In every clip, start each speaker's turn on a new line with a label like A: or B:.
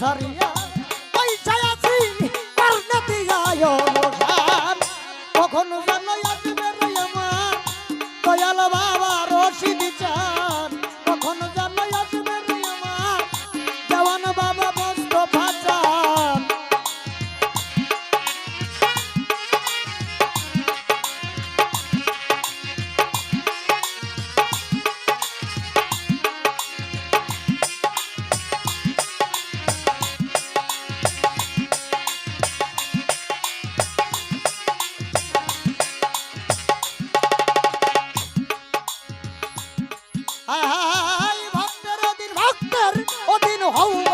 A: sarı আহাই ভক্তের অধীন ভক্তের অধীন হও।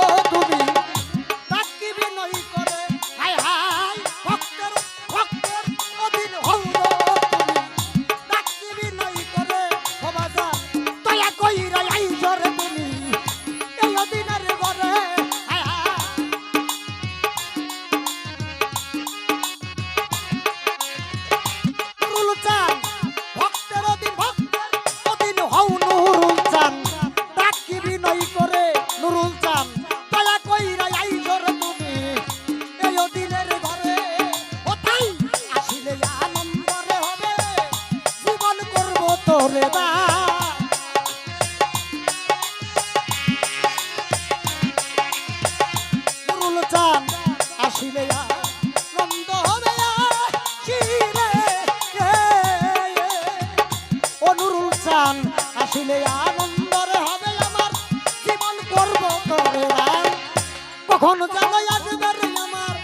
A: গান, আসিলে আনন্দরে হবে আমার, জীবন করব করে কখন জানো আসবে আমার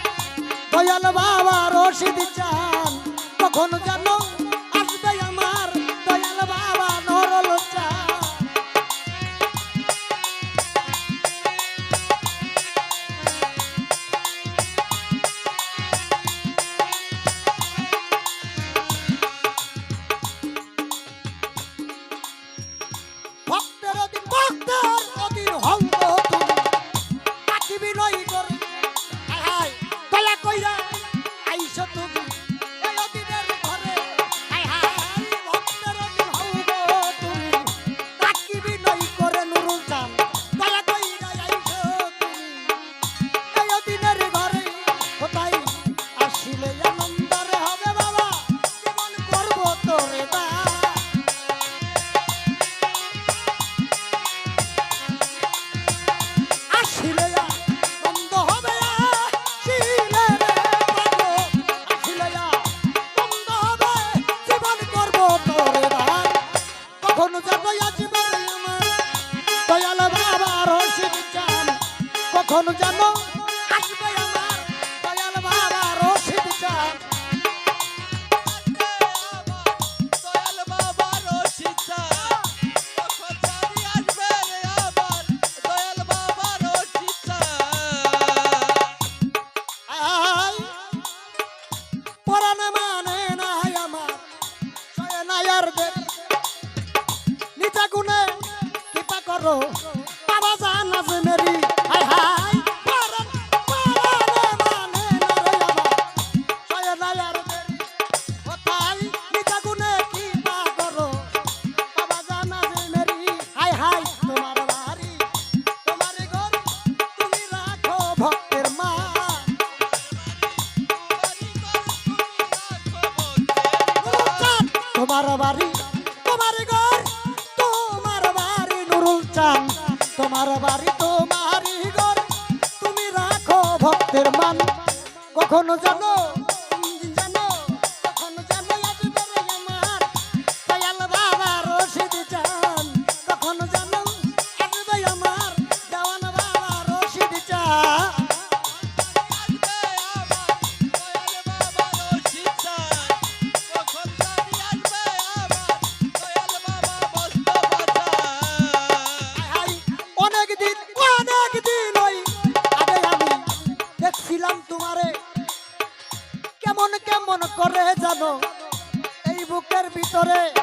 A: দয়াল বাবা রশিদ চান, কখন জানো পারবে? নিচা গুনে কৃপা করো। বাবা জান আছে মেরি। তোমার বাড়ি, তোমার ঘর, তোমার বাড়ি নুরুল চান। তোমার বাড়ি, তোমার ঘর, তুমি রাখো ভক্তের মান। কখনো জানো Sore.